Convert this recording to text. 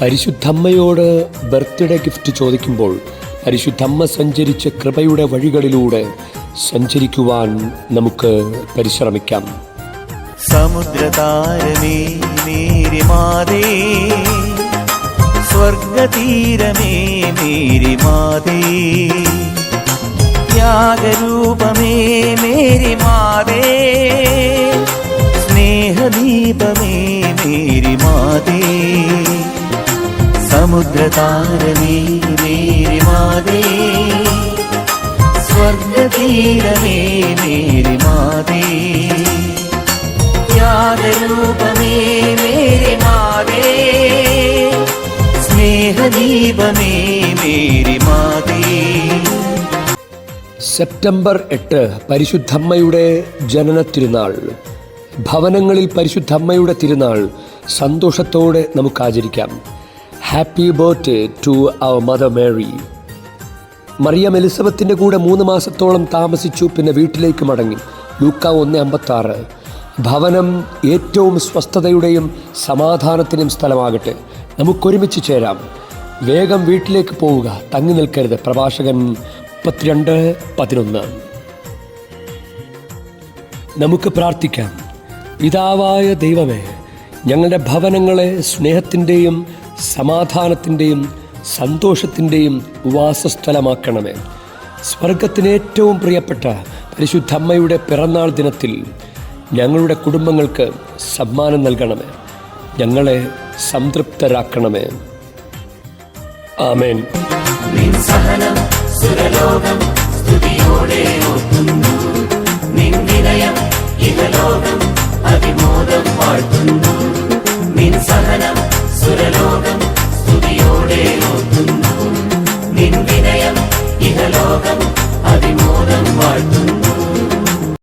പരിശുദ്ധമ്മയോട് birthday gift ചോദിക്കുമ്പോൾ പരിശുദ്ധമ്മ സഞ്ചരിച്ച കൃപയുടെ വഴികളിലൂടെ സഞ്ചരിക്കുവാൻ നമുക്ക് പരിശ്രമിക്കാം. സമുദ്രതാരമേ മേരി മാതേ സ്വർഗതീരമേ മേരി മാതേ ത്യാഗരൂപമേ മേരി മാതേ സ്നേഹദീപമേ മേരി മാതേ സമുദ്രതാരമേ മേരി മാതേ സ്വർഗതീരമേ മേരി മാതേ ത്യാഗരൂപമേ മേരി മാതേ സ്നേഹദീപമേ മേരി മാതേ സെപ്റ്റംബർ എട്ട് പരിശുദ്ധമ്മയുടെ ജനന തിരുനാൾ ഭവനങ്ങളിൽ പരിശുദ്ധമ്മയുടെ തിരുനാൾ സന്തോഷത്തോടെ നമുക്ക് ആചരിക്കാം. Happy birthday to our mother Mary Mariyam എലിസബത്തിന്റെ കൂടെ മൂന്ന് മാസത്തോളം താമസിച്ചു പിന്നെ വീട്ടിലേക്ക് മടങ്ങി. ലൂക്ക ഒന്ന് അമ്പത്താറ്. ഭവനം ഏറ്റവും സ്വസ്ഥതയുടെയും സമാധാനത്തിനും സ്ഥലമാകട്ടെ. നമുക്കൊരുമിച്ച് ചേരാം. വേഗം വീട്ടിലേക്ക് പോവുക. തങ്ങി നിൽക്കരുത്. പ്രഭാഷകൻ മുപ്പത്തിരണ്ട് പതിനൊന്ന്. നമുക്ക് പ്രാർത്ഥിക്കാം. പിതാവായ ദൈവമേ ഞങ്ങളുടെ ഭവനങ്ങളെ സ്നേഹത്തിന്റെയും സമാധാനത്തിന്റെയും സന്തോഷത്തിന്റെയും വാസസ്ഥലമാക്കണമേ സ്വർഗത്തിന് ഏറ്റവും പ്രിയപ്പെട്ട പരിശുദ്ധമ്മയുടെ പിറന്നാൾ ദിനത്തിൽ ഞങ്ങളുടെ കുടുംബങ്ങൾക്ക് സമ്മാനം നൽകണമേ. ഞങ്ങളെ സംതൃപ്തരാക്കണമേ. ആമേൻ. സഹനം സുരലോകം ഇഹലോകം അതിമോദം വാഴ്ത്തുന്നു. സ്തുതിയോടെ നിൻ വിനയം ഇഹലോകം അതിമോദം വാഴ്ത്തുന്നു.